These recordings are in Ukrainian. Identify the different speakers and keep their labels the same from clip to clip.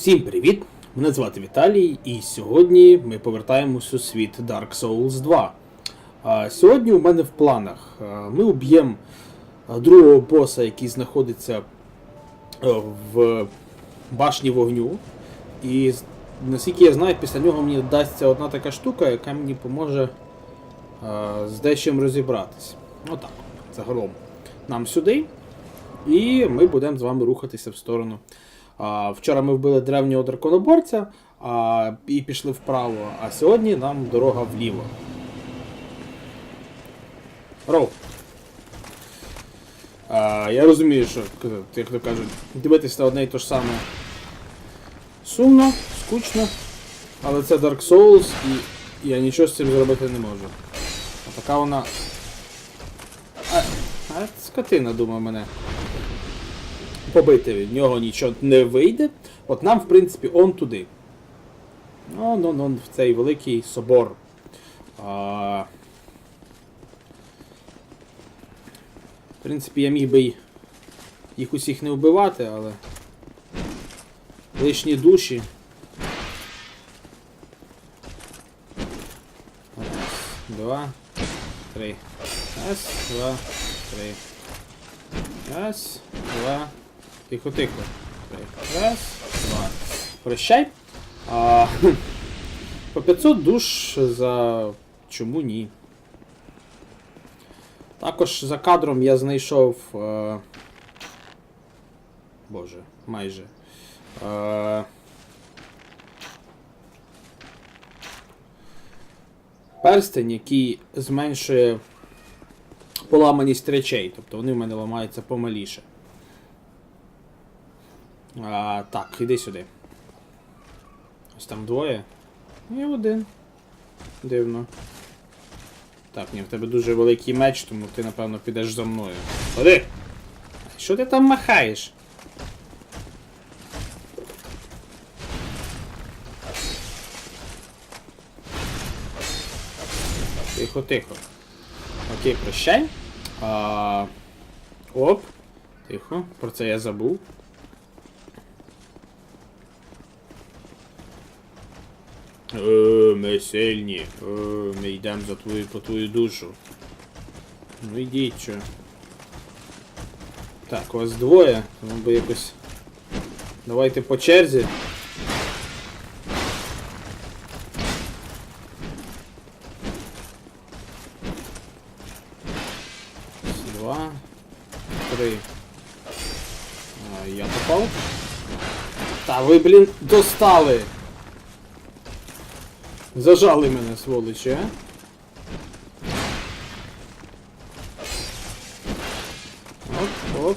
Speaker 1: Всім привіт! Мене звати Віталій, і сьогодні ми повертаємось у світ Dark Souls 2. А, сьогодні у мене в планах ми уб'ємо другого боса, який знаходиться в башні вогню. І наскільки я знаю, після нього мені дасться одна така штука, яка мені поможе з дечим розібратись. Отак, загалом. Нам сюди. І ми будемо з вами рухатися в сторону. Вчора ми вбили древнього драконоборця і пішли вправо, а сьогодні нам дорога вліво. Роу. Я розумію, що, як то кажуть, дивитися одне і те ж саме сумно, скучно, але це Dark Souls і я нічого з цим зробити не можу. А така вона. А, а скотина, думаю, мене побити від нього нічого не вийде. От нам, в принципі, он туди. Ну, ну, ну, в цей великий собор. А... В принципі, я міг би їх усіх не вбивати, але. Лишні душі. Раз, два, три. Раз, два, три. Раз, два. Тихо, тихо. Раз, два. Прощай. А, по 500 душ за. Чому ні? Також за кадром я знайшов. Е... Боже, майже. Е... Перстень, який зменшує поламаність речей, тобто вони в мене ламаються помаліше. А, так, іди сюди. Ось там двоє. І один. Дивно. Так, ні, в тебе дуже великий меч, тому ти, напевно, підеш за мною. Ходи! Що ти там махаєш? Тихо, тихо. Окей, прощай. А, оп. Тихо, про це я забув. Е, ми сильні. Е, ми йдемо за твою по твою душу. Ну йдіть що. Так, вас двоє, тому би якось. Давайте по черзі. Два. Три. А, я попав. Та ви, блін, достали! Зажали мене, сволочі, а? Оп, оп.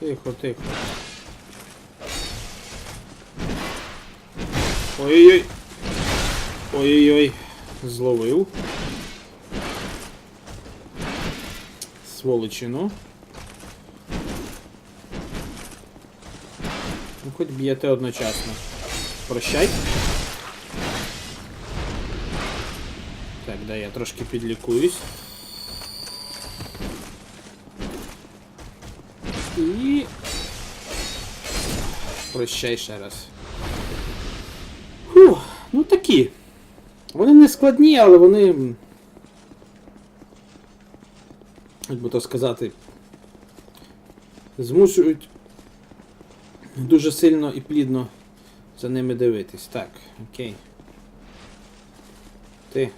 Speaker 1: Тихо, тихо. Ой-ой-ой. Ой-ой-ой. Зловив. Сволочину. Ну, хоч б'єте одночасно. Прощай. Да, я трошки підлікуюсь. І. Прощай ще раз. Фух, ну такі. Вони не складні, але вони. Як би то сказати. Змушують дуже сильно і плідно за ними дивитись. Так, окей. Ти.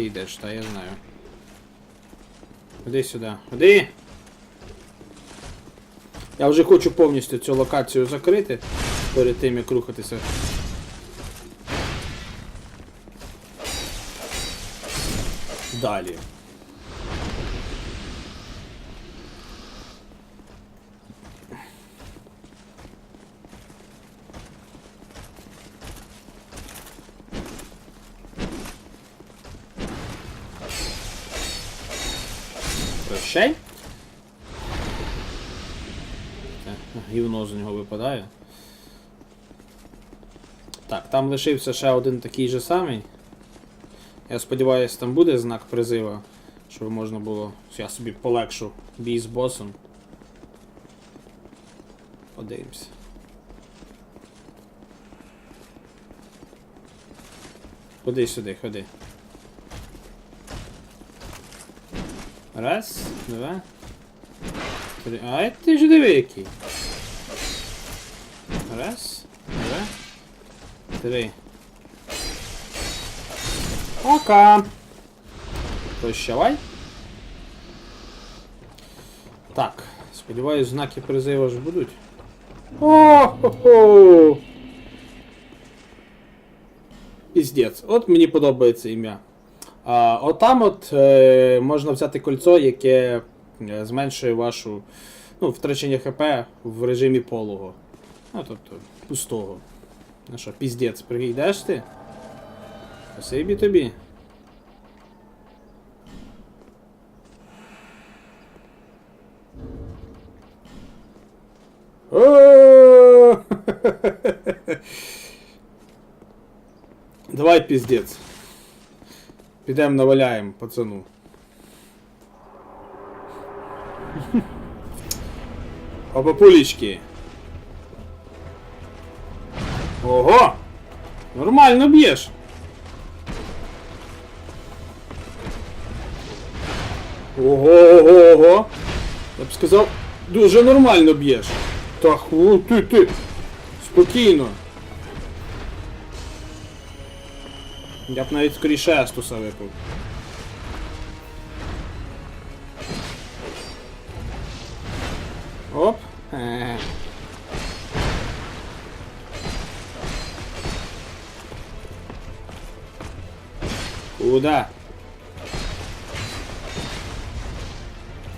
Speaker 1: Ти йдеш, та я знаю. Ходи сюди. Ходи! Я вже хочу повністю цю локацію закрити перед тим, як рухатися. Далі. Прощай. Гівно з нього випадає. Так, там лишився ще один такий же самий. Я сподіваюся, там буде знак призива, щоб можна було. Я собі полегшу бій з босом. подивимося. Ходи сюди, ходи. Раз, два. Три. А ти ж диви який. Раз, два, три. Пока. Прощавай. Так, сподіваюсь, знаки призиву ж будуть. О-хо-хо! Піздець. От мені подобається ім'я. А, отам от е, можна взяти кольцо, яке е, зменшує вашу ну, втрачення ХП в режимі полого. Ну, тобто, пустого. Ну що, піздець, прийдеш ти? Спасибі тобі. Давай піздець. Підемо наваляємо пацану. Опа пулечки. Ого! Нормально б'єш. Ого, ого, ого. Я б сказав, дуже нормально б'єш. Так, о, ти, ти. Спокійно. Я б навіть скоріше Естуса випив. Оп. Е. Куда?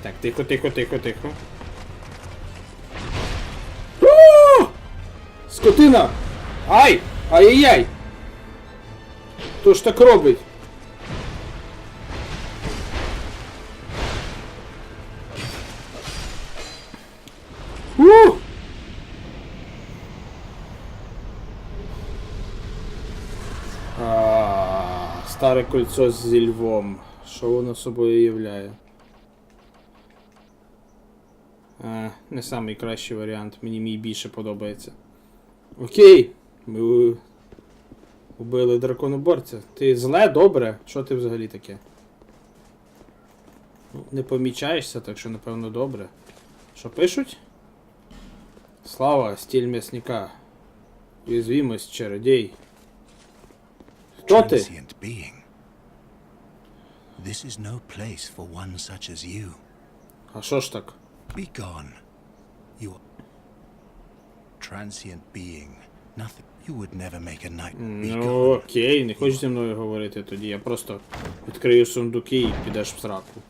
Speaker 1: Так, тихо, тихо, тихо, тихо. Скотина! Ай! Ай-яй-яй! Хто ж так робить? Старе кольцо зі львом. Що воно собою являє? А, не самий кращий варіант, мені мій більше подобається. Окей. Ми убили драконоборця. Ти зле, добре? Що ти взагалі таке? Ну, не помічаєшся, так що напевно добре. Що пишуть? Слава, стіль м'ясника. Уязвимость, чародій. Хто ти?
Speaker 2: This is no place for one such as you.
Speaker 1: А що ж так?
Speaker 2: Be gone. You are transient being. Nothing. You would never make a knight.
Speaker 1: Ну окей, не хочеш зі мною говорити тоді. Я просто відкрию сундуки і підеш в сраку.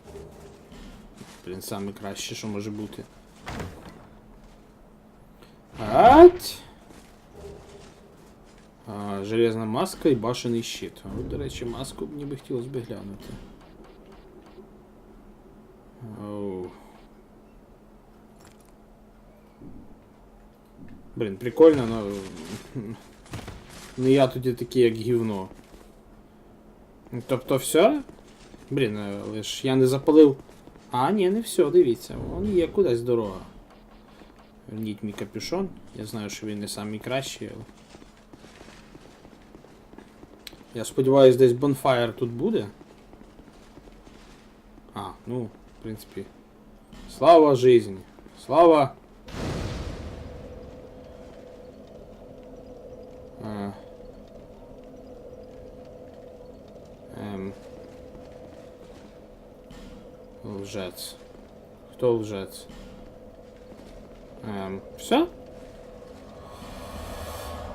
Speaker 1: Блін, саме краще, що може бути. Ать! А, железна маска і башений щит. От, до речі, маску мені би хотілося б глянути. Оу. Блін, прикольно, но. Ну я тоді такий, як гівно. Тобто все? Блін, е, але ж я не запалив. А, ні, не все, дивіться. Вон є кудись дорога. Верніть мій капюшон. Я знаю, що він не самий кращий, але. Я сподіваюсь, десь бонфаєр тут буде. А, ну, в принципі. Слава жизни. Слава. А. Ем. Лжец. Хто лжец? Ем. Все?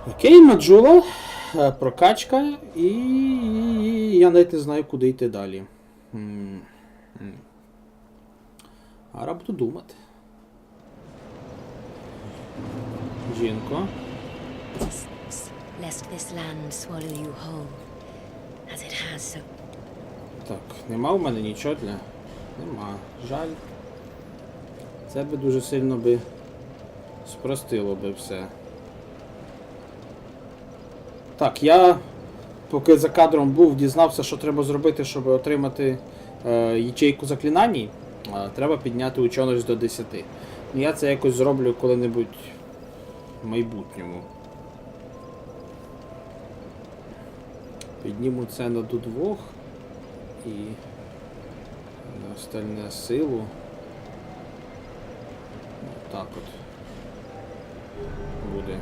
Speaker 1: Окей, Маджула. Е, Прокачка і... я навіть не знаю, куди йти далі. М. Буду думати. Жінко. Так, нема в мене нічого для. Нема. Жаль. Це би дуже сильно би спростило би все. Так, я поки за кадром був, дізнався, що треба зробити, щоб отримати е, ячейку заклинань. Е, треба підняти ученість до 10. Ну я це якось зроблю коли-небудь в майбутньому. Підніму це на до двох і на остальне силу. Так от буде.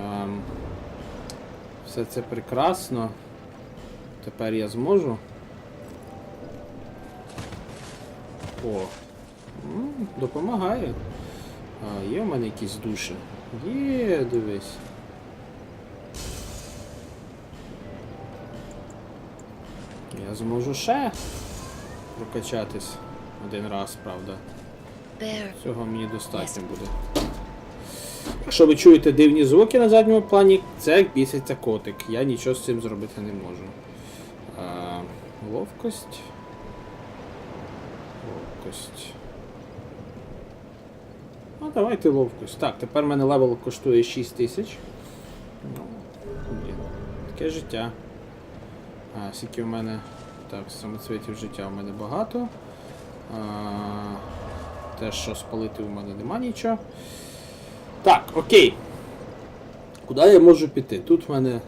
Speaker 1: Ем, все це прекрасно. Тепер я зможу. О. Допомагає. А, є в мене якісь душі? Є, дивись. Я зможу ще прокачатись один раз, правда. Цього мені достатньо буде. Якщо ви чуєте дивні звуки на задньому плані, це як біситься котик. Я нічого з цим зробити не можу. А, ловкость. Ловкость. Ну, давайте ловкость. Так, тепер в мене левел коштує 6 тисяч. Ну. Таке життя. А, скільки в мене. Так, самоцвітів життя в мене багато. А, те, що спалити у мене нема нічого. Так, окей. Куди я можу піти? Тут в мене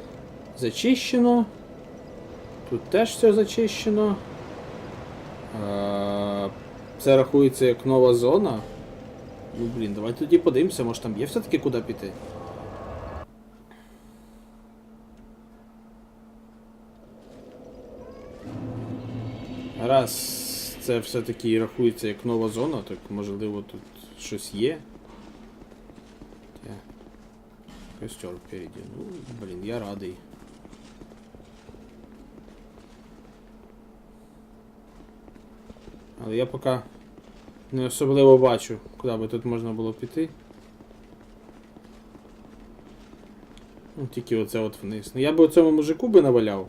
Speaker 1: зачищено. Тут теж все зачищено. Е, Це рахується як нова зона. Ну, блін, давай тоді подивимося, може там є все-таки куди піти. Раз це все-таки рахується як нова зона, так можливо тут щось є. Костер впереді. Ну, блін, я радий. Але я поки не особливо бачу, куди би тут можна було піти. Ну, тільки оце от вниз. Ну я би цьому мужику би наваляв.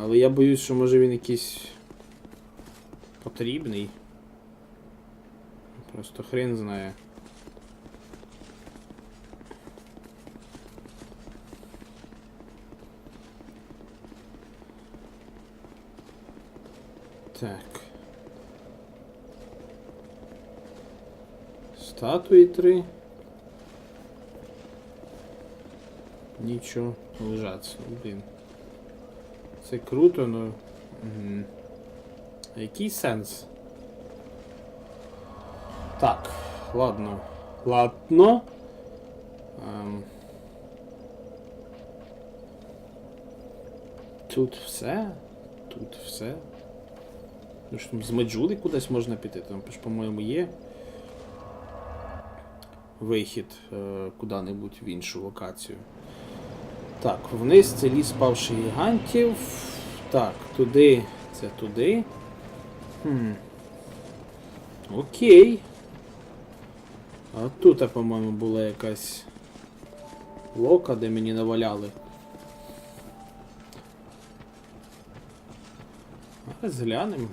Speaker 1: Але я боюсь, що може він якийсь потрібний. Просто хрен знає. Так. Статуї три. Нічого, лежать. Ну, Блін. Це круто, но. Угу. Який сенс? Так, ладно. Ладно. Ем. Тут все. Тут все. Ну що там з Меджули кудись можна піти? Там по-моєму, є. Вихід е, куди-небудь в іншу локацію. Так, вниз це ліс павших гігантів. Так, туди. Це туди. Хм. Окей. А тут, по-моєму, була якась лока, де мені наваляли. А зглянемо.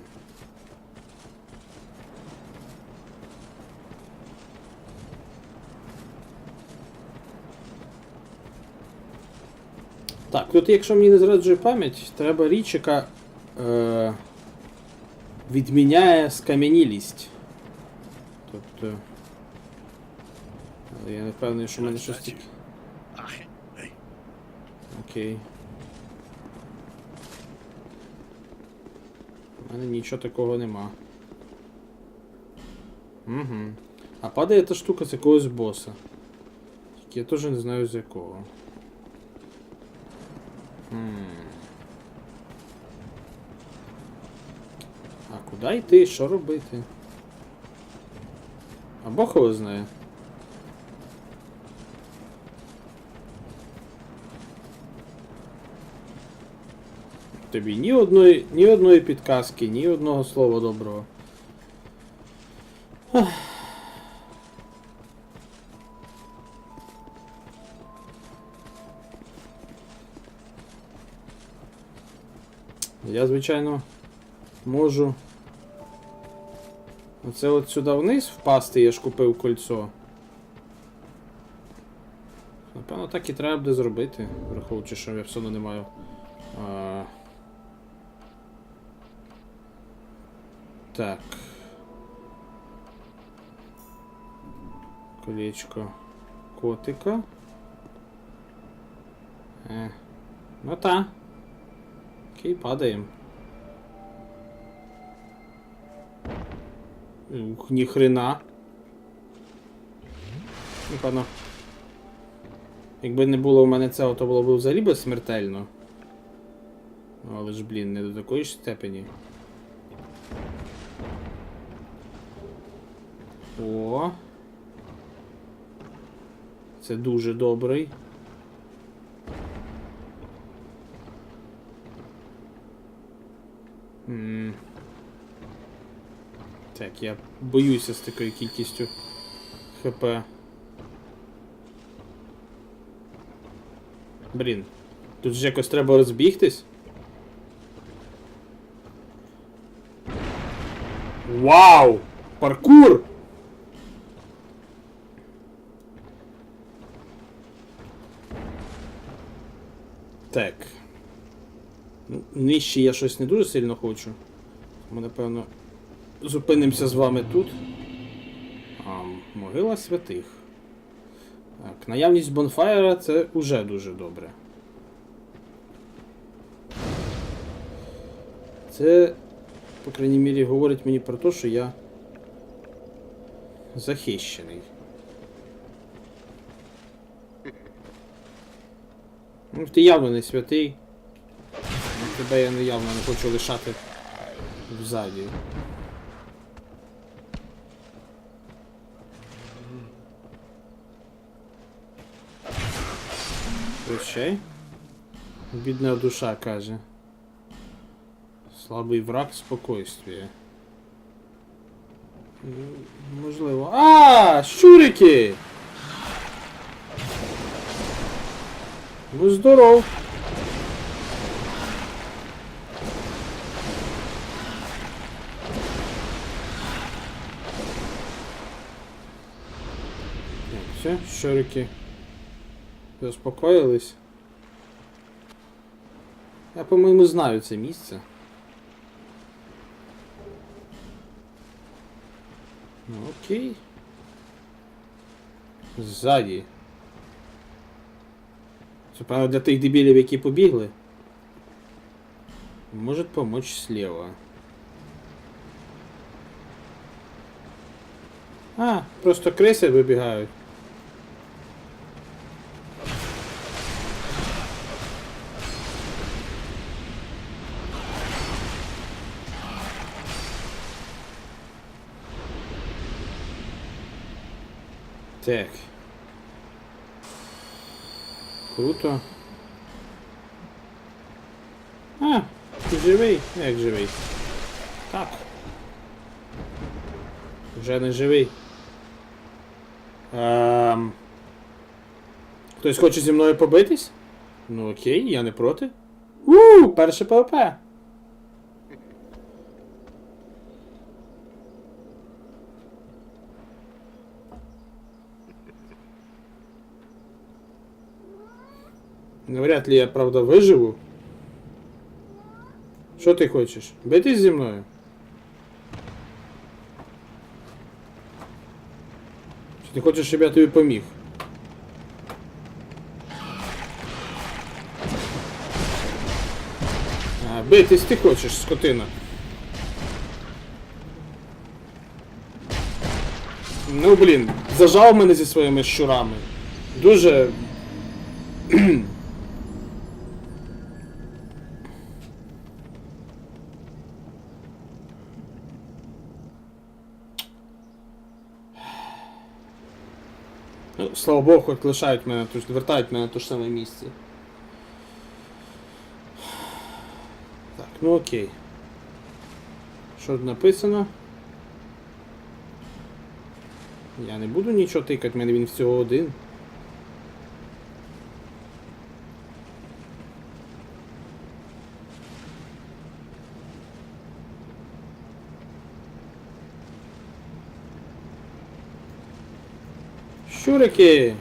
Speaker 1: Так, тут якщо мені не зраджує пам'ять, треба річ, яка е, відміняє скам'янілість. Тобто. Я не впевнений, що в мене щось тільки. Окей. У мене нічого такого нема. Угу. А падає та штука з якогось боса. Тільки я теж не знаю з якого. Хм. А куди йти? Що робити? А Бог його знає. Тобі ні одної, ні одної підказки, ні одного слова доброго. Я, звичайно, можу. Оце от сюди вниз впасти, я ж купив кольцо. Напевно, так і треба буде зробити, враховуючи, що я все одно не маю. А... Так. Колечко котика. Е. Ну та. Окей, падаємо. Ух, ніхрена. Напевно. Якби не було у мене цього, то було б взагалі би смертельно. Але ж, блін, не до такої ж степені. О. Це дуже добрий. М. Так, я боюся з такою кількістю ХП. Блін. Тут ж якось треба розбігтись. Вау! Паркур! Так. Нижче я щось не дуже сильно хочу. Ми, напевно, зупинимося з вами тут. А, могила святих. Так, наявність бонфаєра це уже дуже добре. Це, по крайній мірі, говорить мені про те, що я захищений. Ну, ти явно не святий. Тебе я не явно не хочу лишати взаді. Прощай. Бідна душа каже. Слабий враг спокойствия. Можливо. А, щурики! Ну здоров. Все, щурики заспокоїлись. Я, по-моєму, знаю це місце. Ну, окей. Ззаді. Це правда для тих дебілів, які побігли. Может помочь слева. А, просто криси вибігають. Так. Круто. А, ти живий? Як живий? Так. Вже не живий. Ем... Хтось хоче зі мною побитись? Ну окей, я не проти. У, перше ПВП. Навряд ли я, правда, виживу. Що ти хочеш? Битись зі мною? Чи ти хочеш, щоб я тобі поміг? А, битись ти хочеш, скотина. Ну блін, зажав мене зі своїми щурами. Дуже. Ну, слава Богу, хоч лишають мене, тож вертають мене на те ж саме місце. Так, ну окей. Що тут написано? Я не буду нічого тикати, в мене він всього один. Щурики!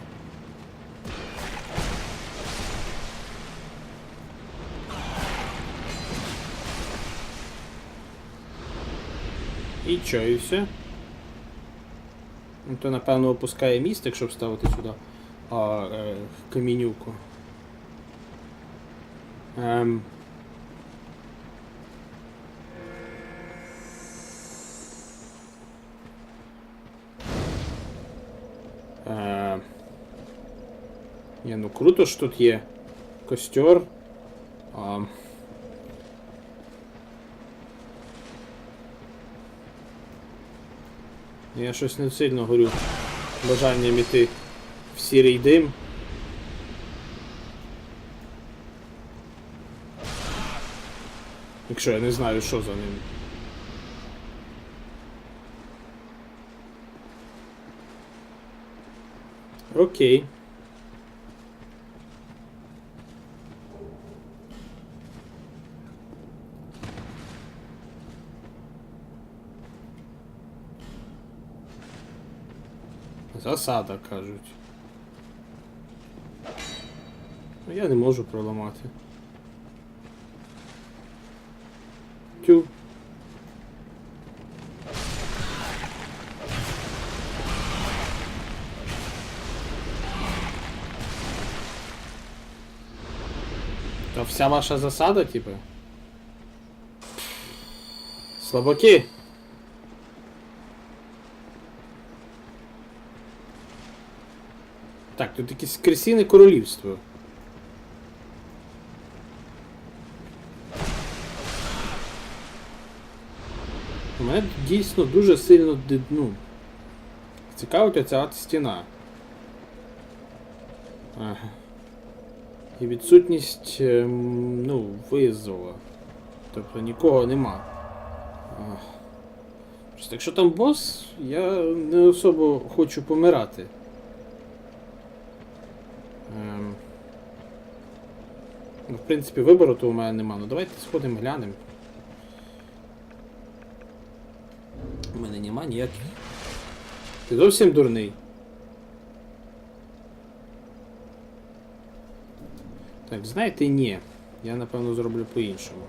Speaker 1: І чо, і все? Ну, то напевно опускає містик, щоб ставити сюди а, е, камінюку. Ем. Ні, ну круто ж тут є костер. А, я щось не сильно горю бажанням іти в сірий дим. Якщо я не знаю, що за ним. Окей. Засада, кажуть. Ну, Я не можу проламати. Тю. То вся ваша засада, типу? Слабаки. Так, тут якесь кресіне королівство. Мене дійсно дуже сильно ди- ну, цікавить оця стіна. Ага. І відсутність ем, ну, визова. Тобто нікого нема. Ах. Просто якщо там бос, я не особо хочу помирати. Ем. Ну, в принципі, вибору то у мене нема. Ну давайте сходимо глянемо. У мене нема ніяких. Ти зовсім дурний. Так, знаєте, ні. Я напевно зроблю по-іншому.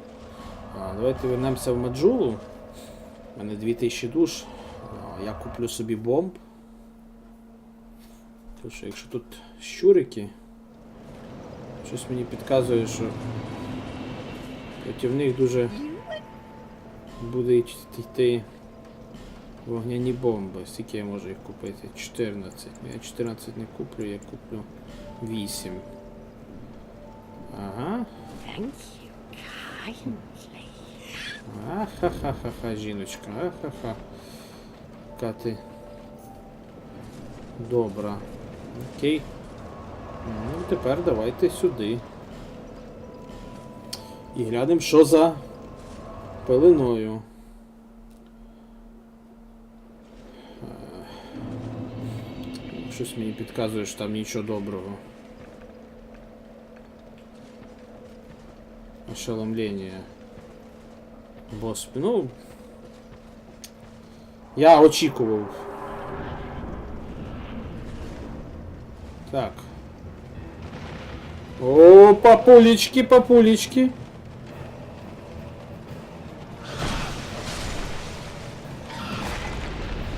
Speaker 1: Давайте вернемося в Маджулу. У мене 2000 душ. А, Я куплю собі бомб. Тому що якщо тут щурики, щось мені підказує, що проти них дуже буде йти вогняні бомби. Скільки я можу їх купити? 14. Ну, Я 14 не куплю, я куплю 8. Ага. Ахахахаха, жіночка, ахаха. Яка ти добра. Окей. Ну, тепер давайте сюди. І глянемо, що за пеленою. Е, Щось мені підказує, що там нічого доброго. Ошеломлення. Бос, ну. Я очікував. Так. О, папулечки, папулечки.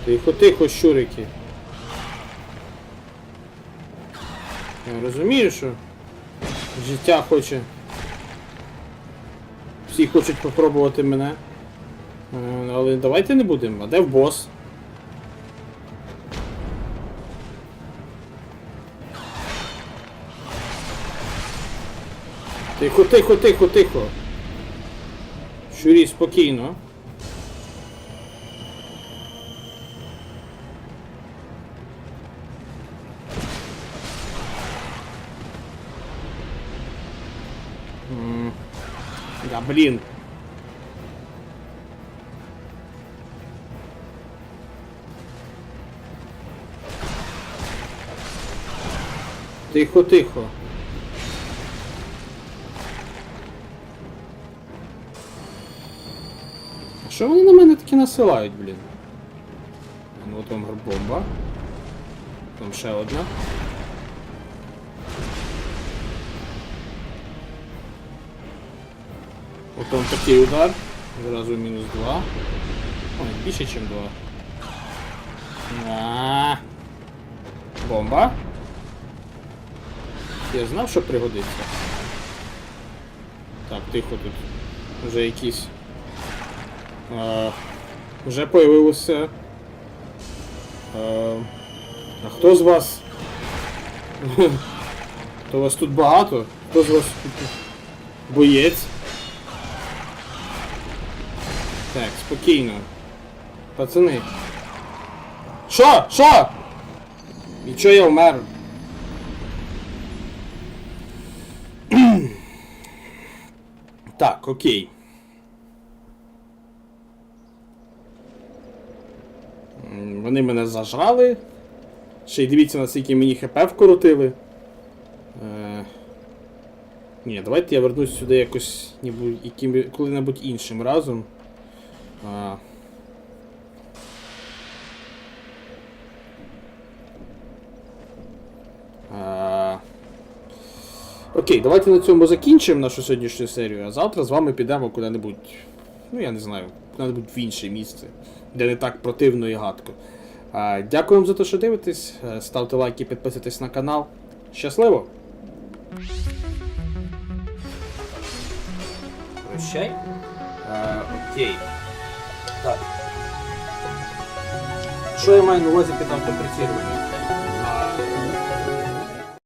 Speaker 1: Тихо, тихо, щурики. Я розумію, що життя хоче. Всі хочуть попробувати мене. Е, Але давайте не будемо. А де в бос? Тихо, тихо, тихо, тихо. Щурі, спокійно. Да, блін. Тихо, тихо. Що вони на мене такі насилають, блін? Ну от вам бомба. Там ще одна. Потім такий удар. Зразу мінус 2. Ой, більше, ніж 2. А. Бомба. Я знав, що пригодиться. Так, тихо тут. Вже якісь. А, вже появилося. А, а хто з вас? То вас тут багато? Хто з вас тут боєць? Так, спокійно. Пацани. Що? Що? І чого я вмер? так, окей. Вони мене зажрали. Ще й дивіться, наскільки мені хп вкоротили. Е... Ні, давайте я вернусь сюди якось яким- коли-небудь іншим разом. А... А... Окей, давайте на цьому закінчимо нашу сьогоднішню серію, а завтра з вами підемо куди-небудь. Ну, я не знаю, куди-небудь в інше місце, де не так противно і гадко. Дякую вам за те, що дивитесь. Е, Ставте лайки, підписуйтесь на канал. Щасливо! Прощай. Е, окей. Так. Що я маю на увазі під автоприцілювання?